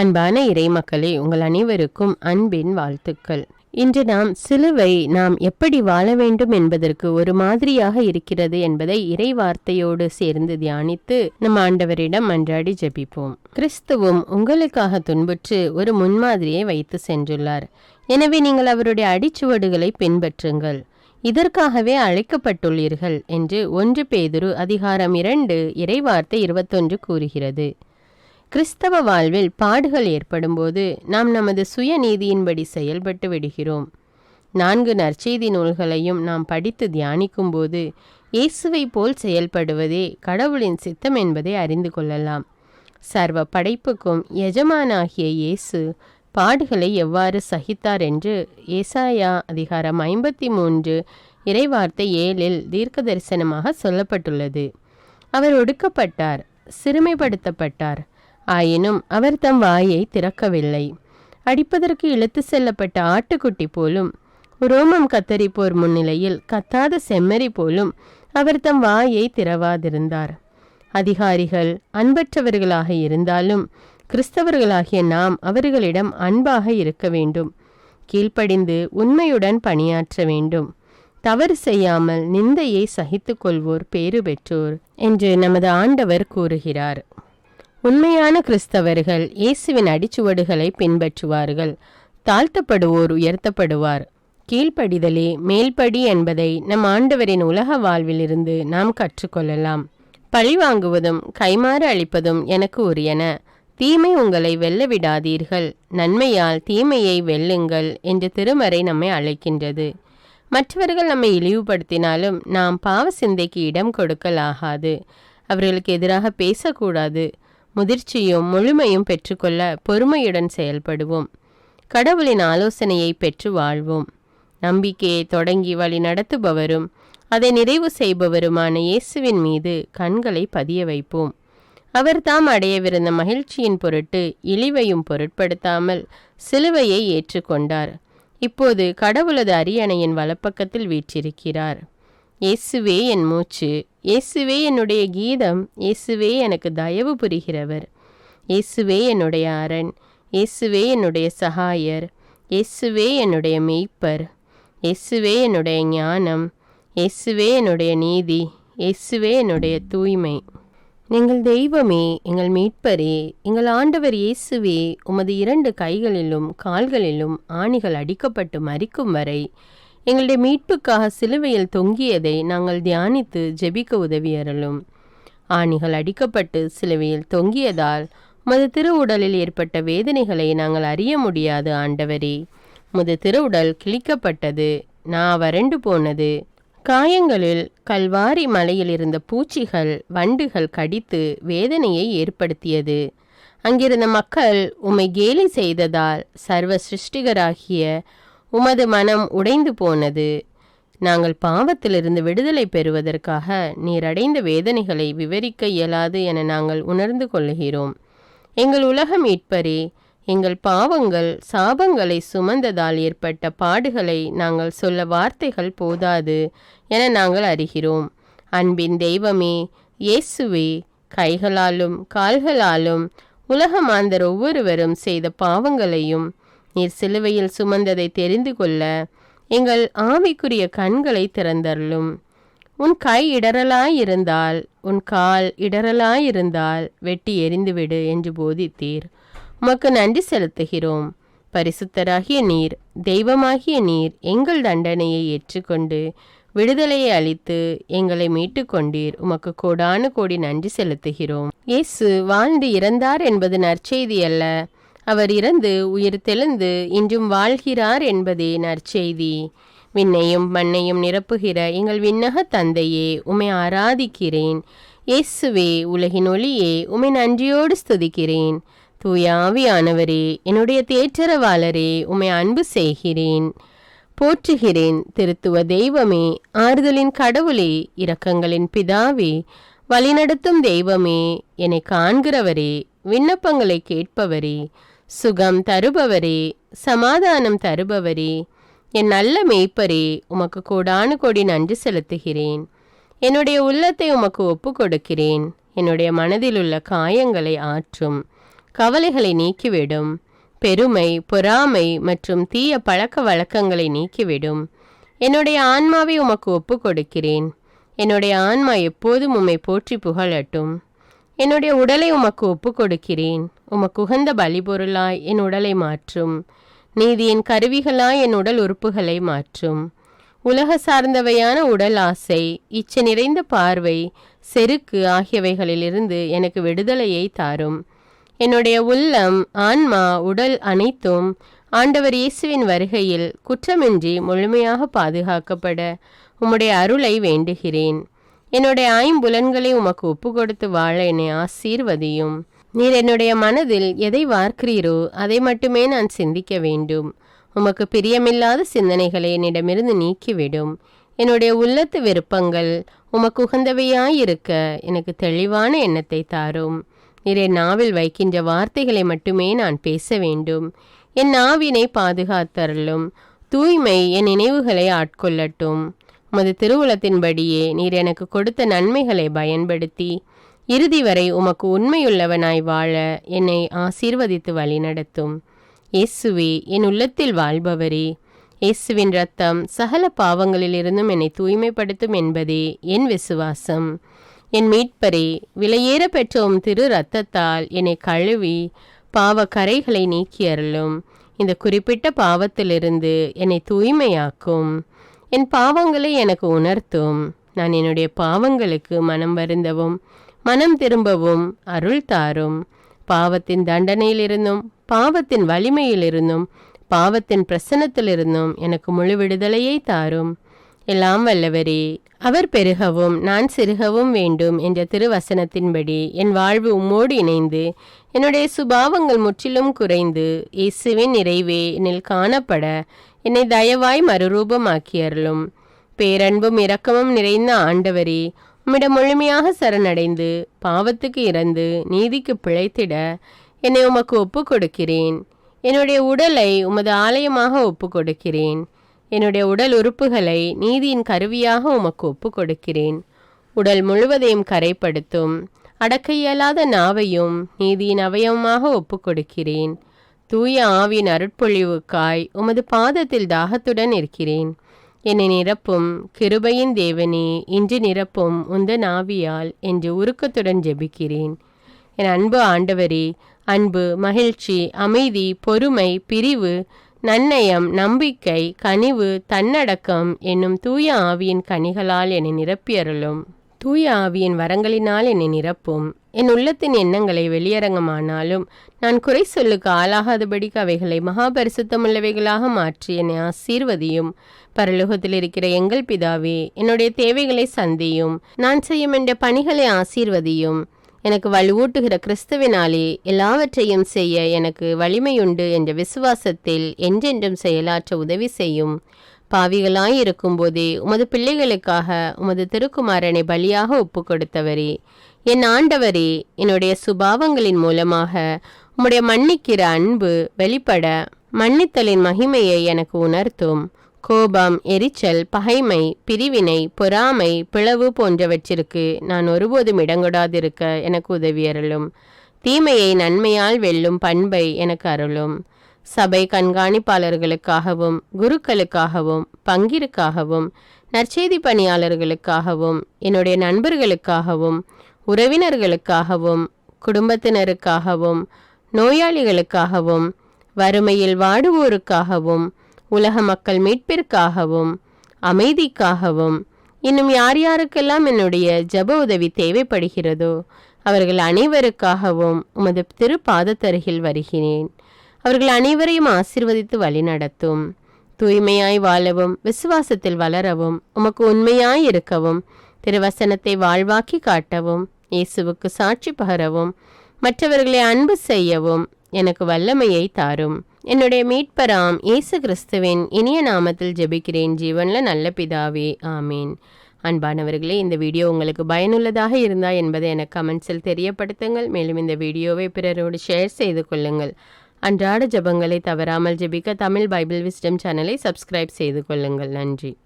அன்பான இறைமக்களே உங்கள் அனைவருக்கும் அன்பின் வாழ்த்துக்கள். இன்று நாம் சிலுவை நாம் எப்படி வாழ வேண்டும் என்பதற்கு ஒரு மாதிரியாக இருக்கிறது என்பதை இறை வார்த்தையோடு சேர்ந்து தியானித்து நம் ஆண்டவரிடம் அன்றாடி ஜெபிப்போம். கிறிஸ்துவும் உங்களுக்காக துன்புற்று ஒரு முன்மாதிரியை வைத்து சென்றுள்ளார். எனவே நீங்கள் அவருடைய அடிச்சுவடுகளை பின்பற்றுங்கள். இதற்காகவே அழைக்கப்பட்டுள்ளீர்கள் என்று ஒன்று பேதுரு அதிகாரம் இரண்டு இறைவார்த்தை இருபத்தொன்று கூறுகிறது. கிறிஸ்தவ வாழ்வில் பாடுகள் ஏற்படும்போது நாம் நமது சுயநீதியின்படி செயல்பட்டு விடுகிறோம். நான்கு நற்செய்தி நூல்களையும் நாம் படித்து தியானிக்கும்போது இயேசுவை போல் செயல்படுவதே கடவுளின் சித்தம் என்பதை அறிந்து கொள்ளலாம். சர்வ படைப்புக்கும் எஜமானாகிய இயேசு பாடுகளை எவ்வாறு சகித்தார் என்று ஏசாயா அதிகாரம் ஐம்பத்தி மூன்று இறைவார்த்தை ஏழில் தீர்க்க தரிசனமாக சொல்லப்பட்டுள்ளது. அவர் ஒடுக்கப்பட்டார் சிறுமைப்படுத்தப்பட்டார் ஆயினும் அவர் தம் வாயை திறக்கவில்லை. அடிப்பதற்கு இழுத்து செல்லப்பட்ட ஆட்டுக்குட்டி போலும் ரோமம் கத்தரிப்போர் முன்னிலையில் கத்தாத செம்மறி போலும் அவர் தம் வாயை திறவாதிருந்தார். அதிகாரிகள் அன்பற்றவர்களாக இருந்தாலும் கிறிஸ்தவர்களாகிய நாம் அவர்களிடம் அன்பாக இருக்க வேண்டும். கீழ்ப்படிந்து உண்மையுடன் பணியாற்ற வேண்டும். தவறு செய்யாமல் நிந்தையை சகித்துக் கொள்வோர் பேறு பெற்றோர் என்று நமது ஆண்டவர் கூறுகிறார். உண்மையான கிறிஸ்தவர்கள் இயேசுவின் அடிச்சுவடுகளை பின்பற்றுவார்கள். தாழ்த்தப்படுவோர் உயர்த்தப்படுவார். கீழ்ப்படிதலே மேல்படி என்பதை நம் ஆண்டவரின் உலக வாழ்விலிருந்து நாம் கற்றுக்கொள்ளலாம். பழிவாங்குவதும் கைமாறு அளிப்பதும் எனக்கு உரியன. தீமை உங்களை வெல்ல விடாதீர்கள். நன்மையால் தீமையை வெல்லுங்கள் என்று திருமறை நம்மை அழைக்கின்றது. மற்றவர்கள் நம்மை இழிவுபடுத்தினாலும் நாம் பாவ சிந்தைக்கு இடம் கொடுக்கலாகாது. அவர்களுக்கு எதிராக பேசக்கூடாது. முதிர்ச்சியும் முழுமையும் பெற்றுக்கொள்ள பொறுமையுடன் செயல்படுவோம். கடவுளின் ஆலோசனையை பெற்று வாழ்வோம். நம்பிக்கையை தொடங்கி வழி நடத்துபவரும் அதை நிறைவு செய்பவருமான இயேசுவின் மீது கண்களை பதிய வைப்போம். அவர் தாம் அடையவிருந்த மகிழ்ச்சியின் பொருட்டு இழிவையும் பொருட்படுத்தாமல் சிலுவையை ஏற்றுக்கொண்டார். இப்போது கடவுளது அரியணையின் வலப்பக்கத்தில் வீற்றிருக்கிறார். இயேசுவே என் மூச்சு. இயேசுவே என்னுடைய கீதம். இயேசுவே எனக்கு தயவு புரிகிறவர். இயேசுவே என்னுடைய அரண். இயேசுவே என்னுடைய சகாயர். இயேசுவே என்னுடைய மெய்ப்பர். இயேசுவே என்னுடைய ஞானம். இயேசுவே என்னுடைய நீதி. இயேசுவே என்னுடைய தூய்மை. எங்கள் தெய்வமே எங்கள் மீட்பரே எங்கள் ஆண்டவர் இயேசுவே உமது இரண்டு கைகளிலும் கால்களிலும் ஆணிகள் அடிக்கப்பட்டு மறிக்கும் வரை எங்களுடைய மீட்புக்காக சிலுவையில் தொங்கியதை நாங்கள் தியானித்து ஜெபிக்க உதவியறலும் ஆணிகள் அடிக்கப்பட்டு சிலுவையில் தொங்கியதால் மது திருவுடலில் ஏற்பட்ட வேதனைகளை நாங்கள் அறிய முடியாது ஆண்டவரே. உமது திருவுடல் கிழிக்கப்பட்டது நான் வறண்டு போனது. காயங்களில் கல்வாரி மலையில் இருந்த பூச்சிகள் வண்டுகள் கடித்து வேதனையை ஏற்படுத்தியது. அங்கிருந்த மக்கள் உம்மை கேலி செய்ததால் சர்வ சிருஷ்டிகராகிய உமது மனம் உடைந்து போனது. நாங்கள் பாவத்திலிருந்து விடுதலை பெறுவதற்காக நீர் அடைந்த வேதனைகளை விவரிக்க இயலாது என நாங்கள் உணர்ந்து கொள்கிறோம் எங்கள் உலக மீட்பரே எங்கள் பாவங்கள் சாபங்களை சுமந்ததால் ஏற்பட்ட பாடுகளை நாங்கள் சொல்ல வார்த்தைகள் போதாது என நாங்கள் அறிகிறோம். அன்பின் தெய்வமே இயேசுவே கைகளாலும் கால்களாலும் உலகமாந்தர் ஒவ்வொருவரும் செய்த பாவங்களையும் நீர் சிலுவையில் சுமந்ததை தெரிந்து கொள்ள எங்கள் ஆவிக்குரிய கண்களை திறந்தருளும். உன் கை இடரலாயிருந்தால் உன் கால் இடரலாயிருந்தால் வெட்டி எறிந்துவிடு என்று போதித்தீர். உமக்கு நன்றி செலுத்துகிறோம். பரிசுத்தராகிய நீர் தெய்வமாகிய நீர் எங்கள் தண்டனையை ஏற்றுக்கொண்டு விடுதலையை அளித்து எங்களை மீட்டு கொண்டீர் உமக்கு கோடானு கோடி நன்றி செலுத்துகிறோம். இயேசு வாழ்ந்து இறந்தார் என்பது நற்செய்தி அல்ல. அவர் இறந்து உயிர் தெழுந்து இன்றும் வாழ்கிறார் என்பதே நற்செய்தி. விண்ணையும் மண்ணையும் நிரப்புகிற எங்கள் விண்ணக தந்தையே உமை ஆராதிக்கிறேன். இயேசுவே உலகின் ஒளியே உமை நன்றியோடு ஸ்துதிக்கிறேன். தூயாவியானவரே என்னுடைய தேற்றரவாளரே உமை அன்பு செய்கிறேன். போற்றுகிறேன் திருத்துவ தெய்வமே ஆறுதலின் கடவுளே இரக்கங்களின் பிதாவே வழிநடத்தும் தெய்வமே என்னை காண்கிறவரே விண்ணப்பங்களை கேட்பவரே சுகம் தருபவரே சமாதானம் தருபவரே என் நல்ல மெய்ப்பரே உமக்கு கோடானு கோடி நன்றி செலுத்துகிறேன். என்னுடைய உள்ளத்தை உமக்கு ஒப்பு கொடுக்கிறேன் என்னுடைய மனதில் உள்ள காயங்களை ஆற்றும். கவலைகளை நீக்கிவிடும். பெருமை பொறாமை மற்றும் தீய பழக்க வழக்கங்களை நீக்கிவிடும். என்னுடைய ஆன்மாவை உமக்கு ஒப்பு கொடுக்கிறேன் என்னுடைய ஆன்மா எப்போதும் உம்மை போற்றி புகழட்டும். என்னுடைய உடலை உமக்கு ஒப்பு கொடுக்கிறேன் உமக்கு உகந்த பலிபொருளாய் என் உடலை மாற்றும். நீதியின் கருவிகளாய் என் உடல் உறுப்புகளை மாற்றும். உலக சார்ந்தவையான உடல் ஆசை இச்சை நிறைந்த பார்வை செருக்கு ஆகியவைகளிலிருந்து எனக்கு விடுதலையை தாரும். என்னுடைய உள்ளம் ஆன்மா உடல் அனைத்தும் ஆண்டவர் இயேசுவின் வருகையில் குற்றமின்றி முழுமையாக பாதுகாக்கப்பட உம்முடைய அருளை வேண்டுகிறேன். என்னுடைய ஐம்புலன்களை உமக்கு ஒப்பு கொடுத்து வாழ என்னை ஆசீர்வதியும். நீர் என்னுடைய மனதில் எதை வார்க்கிறீரோ அதை மட்டுமே நான் சிந்திக்க வேண்டும். உமக்கு பிரியமில்லாத சிந்தனைகளை என்னிடமிருந்து நீக்கிவிடும். என்னுடைய உள்ளத்து விருப்பங்கள் உமக்கு உகந்தவையாயிருக்க எனக்கு தெளிவான எண்ணத்தை தாரும். நீரை நாவில் வைக்கின்ற வார்த்தைகளை மட்டுமே நான் பேச வேண்டும். என் நாவினை பாதுகாத்தருளும். தூய்மை என் நினைவுகளை ஆட்கொள்ளட்டும். உமது திருவுளத்தின்படியே நீர் எனக்கு கொடுத்த நன்மைகளை பயன்படுத்தி இறுதி வரை உமக்கு உண்மையுள்ளவனாய் வாழ என்னை ஆசீர்வதித்து வழிநடத்தும் இயேசுவே என் உள்ளத்தில் வாழ்பவரே இயேசுவின் ரத்தம் சகல பாவங்களிலிருந்தும் என்னை தூய்மைப்படுத்தும் என்பதே என் விசுவாசம். என் மீட்பரே விலையேற பெற்றோம் திரு ரத்தத்தால் என்னை கழுவி பாவ கரைகளை நீக்கி அருளும். இந்த குறிப்பிட்ட பாவத்திலிருந்து என்னை தூய்மையாக்கும். என் பாவங்களை எனக்கு உணர்த்தும். நான் என்னுடைய பாவங்களுக்கு மனம் வருந்தவும் மனம் திரும்பவும் அருள் தாரும். பாவத்தின் தண்டனையிலிருந்தும் பாவத்தின் வலிமையிலிருந்தும் பாவத்தின் பிரசனத்திலிருந்தும் எனக்கு முழு விடுதலையை தாரும். எல்லாம் வல்லவரே அவர் பெருகவும் நான் சிறுகவும் வேண்டும் என்ற திருவசனத்தின்படி என் வாழ்வு உம்மோடு இணைந்து என்னுடைய சுபாவங்கள் முற்றிலும் குறைந்து இயேசுவின் நிறைவே என்னில் காணப்பட என்னை தயவாய் மறுரூபமாக்கியருளும் பேரன்பும் இரக்கமும் நிறைந்த ஆண்டவரே உம்மிடம் முழுமையாக சரணடைந்து பாவத்துக்கு இறந்து நீதிக்கு பிழைத்திட என்னை உமக்கு ஒப்பு கொடுக்கிறேன் என்னுடைய உடலை உமது ஆலயமாக ஒப்பு கொடுக்கிறேன் என்னுடைய உடல் உறுப்புகளை நீதியின் கருவியாக உமக்கு ஒப்பு கொடுக்கிறேன் உடல் முழுவதையும் கரைப்படுத்தும் அடக்க இயலாத நாவையும் நீதியின் அவயவமாக ஒப்பு கொடுக்கிறேன் தூய ஆவியின் அருட்பொழிவுக்காய் உமது பாதத்தில் தாகத்துடன் இருக்கிறேன் என்னை நிரப்பும் கிருபையின் தேவனே இன்று நிரப்பும் உந்த நாவியால் என்று உருக்கத்துடன் ஜெபிக்கிறேன். என் அன்பு ஆண்டவரே அன்பு மகிழ்ச்சி அமைதி பொறுமை பிரிவு நன்னயம் நம்பிக்கை கனிவு தன்னடக்கம் என்னும் தூய ஆவியின் கனிகளால் என்னை நிரப்பியருளும். தூய ஆவியின் வரங்களினால் என்னை நிரப்பும். என் உள்ளத்தின் எண்ணங்களை வெளியரங்கமானாலும் நான் குறை சொல்லுக்கு ஆளாகாதபடிக்கு அவைகளை மகாபரிசுத்தமுள்ளவைகளாக மாற்றி என்னை ஆசீர்வதியும். பரலோகத்தில் இருக்கிற எங்கள் பிதாவே என்னுடைய தேவைகளை சந்தியும். நான் செய்யும் என்ற பணிகளை ஆசீர்வதியும். எனக்கு வலுவூட்டுகிற கிறிஸ்துவினாலே எல்லாவற்றையும் செய்ய எனக்கு வலிமையுண்டு என்ற விசுவாசத்தில் என்றென்றும் செயலாற்ற உதவி செய்யும். பாவிகளாயிருக்கும் இருக்கும்போதே உமது பிள்ளைகளுக்காக உமது திருக்குமாரனை பலியாக ஒப்பு கொடுத்தவரே என் ஆண்டவரே என்னுடைய சுபாவங்களின் மூலமாக உம்முடைய மன்னிக்கிற அன்பு வெளிப்பட மன்னித்தலின் மகிமையை எனக்கு உணர்த்தும். கோபம் எரிச்சல் பகைமை பிரிவினை பொறாமை பிளவு போன்றவற்றிற்கு நான் ஒருபோதும் இடங்கொடாதிருக்க எனக்கு உதவி அருளும். தீமையை நன்மையால் வெல்லும் பண்பை எனக்கு அருளும். சபை கண்காணிப்பாளர்களுக்காகவும் குருக்களுக்காகவும் பங்கிற்காகவும் நற்செய்தி பணியாளர்களுக்காகவும் என்னுடைய நண்பர்களுக்காகவும் உறவினர்களுக்காகவும் குடும்பத்தினருக்காகவும் நோயாளிகளுக்காகவும் வறுமையில் வாடுவோருக்காகவும் உலக மக்கள் மீட்பிற்காகவும் அமைதிக்காகவும் இன்னும் யார் யாருக்கெல்லாம் என்னுடைய ஜப உதவி தேவைப்படுகிறதோ அவர்கள் அனைவருக்காகவும் உமது திருப்பாதத்தருகில் வருகிறேன். அவர்கள் அனைவரையும் ஆசிர்வதித்து வழிநடத்தும் தூய்மையாய் வாழவும் விசுவாசத்தில் வளரவும் உமக்கு உண்மையாய் இருக்கவும் திருவசனத்தை வாழ்வாக்கி காட்டவும் இயேசுவுக்கு சாட்சி பகரவும் மற்றவர்களை அன்பு செய்யவும் எனக்கு வல்லமையை தாரும். என்னுடைய மீட்பராம் இயேசு கிறிஸ்துவின் இனிய நாமத்தில் ஜெபிக்கிறேன். ஜீவனில் நல்ல பிதாவே ஆமீன். அன்பானவர்களே இந்த வீடியோ உங்களுக்கு பயனுள்ளதாக இருந்தா என்பதை எனக்கு கமெண்ட்ஸில் தெரியப்படுத்துங்கள். மேலும் இந்த வீடியோவை பிறரோடு ஷேர் செய்து கொள்ளுங்கள். அன்றாட ஜெபங்களை தவறாமல் ஜெபிக்க தமிழ் பைபிள் விஸ்டம் சேனலை சப்ஸ்கிரைப் செய்து கொள்ளுங்கள். நன்றி.